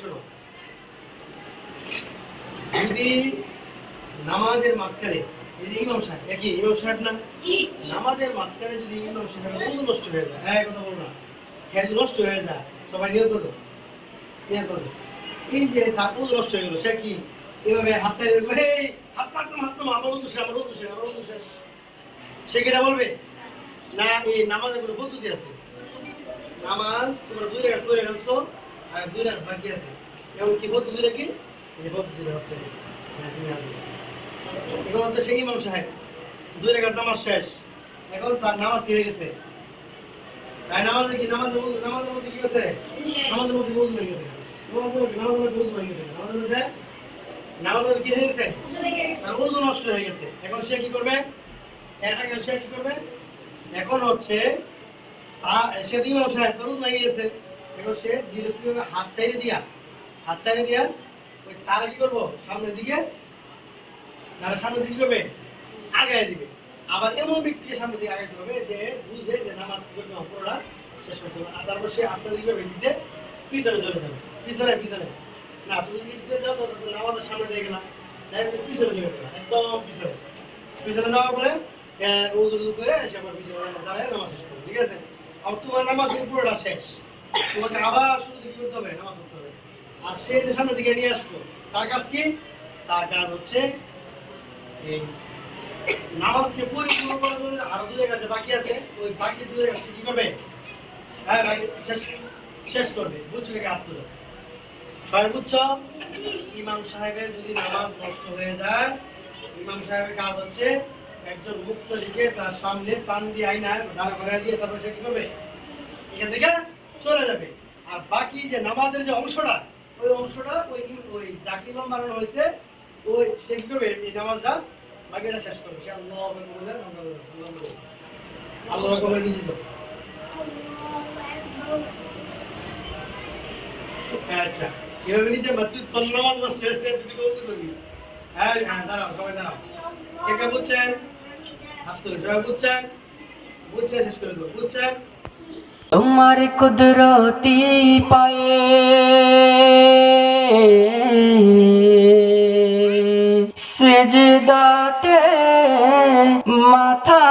শোনো। যদি নামাজের মাঝখানে এই যে ইমাম সাহেব একই ইমাম সাহেব না? নামাজের মাঝখানে যদি ইমাম সাহেবের উজু নষ্ট হয়ে যায় হ্যাঁ কথা বল না। হ্যাঁ নষ্ট হয়ে যায় সবাই নিয়োগ করো। নিয়োগ করো। এই যে তার উজু নষ্ট হয়ে গেল সে কি এভাবে হাত চালিয়ে দেখবে এই হাত পাকতাম হাত তোমার আমার উজু শেষ আমার উজু শেষ আমার উজু শেষ সে কিটা বলবে? না এই নামাজের কোনো পদ্ধতি আছে? নামাজ তোমরা দুই রেখা করে ফেলছো দুই রেখা বাকি আছে। এমন কি পদ্ধতিটা কি এই পদ্ধতিটা হচ্ছে তুমি আগে। এখন তো সেই ইমাম সাহেব দুই রেখার নামাজ শেষ। এখন তার নামাজ কি হয়ে গেছে? তাই নামাজে কি নামাজের মধ্যে নামাজের মধ্যে কি আছে? নামাজের মধ্যে বুঝ হয়ে গেছে? নামাজের মধ্যে বুঝ হয়ে গেছে। নামাজের মধ্যে নামাজের কি হয়ে গেছে? তার ওজন নষ্ট হয়ে গেছে। এখন সে কি করবে? এখন সে কি করবে? এখন হচ্ছে সে তো ইমাম সাহেব তার ওজন লাগিয়ে গেছে। এখন সে হাত দিয়া হাত দিয়া ওই তারা কি করব? সামনের দিকে, তারা সামনের দিকে করবে? আগায় দিবে। আবার এমন ব্যক্তিকে সামনে দিকে আগাইতে হবে যে বুঝে যে নামাজ কি করতে শেষ করতে হবে। আর তারপর সে আস্তে করবে? পিছনে চলে যাবে। পিছনে পিছনে। না, তুমি যাও তো নামাজের সামনে দিয়ে গেলাম। পিছনে চলে গেলাম একদম পিছনে। পিছনে যাওয়ার পরে উজু উজু করে সে আবার পিছনে দাঁড়ায় নামাজ শেষ করবে, ঠিক আছে? আর তোমার নামাজ পুরোটা শেষ। তোমাকে আবার করতে হবে? পড়তে হবে। আর সে যে সামনে দিকে নিয়ে তার কাজ কি? তার কাজ হচ্ছে এই নামাজকে পরিপূর্ণ করার জন্য আরও কাছে বাকি আছে। ওই বাকি কাছে কি করবে? হ্যাঁ বাকি শেষ শেষ করবে। বুঝছ কি হাত তুলো? সবাই ইমাম সাহেবের যদি নামাজ নষ্ট হয়ে যায়, ইমাম সাহেবের কাজ হচ্ছে একজন মুক্ত দিকে তার সামনে পান দিয়ে আইনা দাঁড়া দিয়ে তারপর সে কি করবে? এখান থেকে চলে যাবে। আর বাকি যে নামাজের যে অংশটা, ওই অংশটা ওই ওই যাকে ইমাম বানানো হয়েছে, ওই সে করবে? এই নামাজটা বাকিটা শেষ করবে। সে আল্লাহ আল্লাহ নিজে আচ্ছা এভাবে নিজে মাতৃ তন্নমান বলতে পারবি হ্যাঁ হ্যাঁ দাঁড়াও, সবাই দাঁড়াও। কে বুঝছেন? বুঝছেন? বুঝছেন, শেষ করে দেবো। বুঝছেন? তোমার কুদরতি পায়ে সেজদাতে মাথা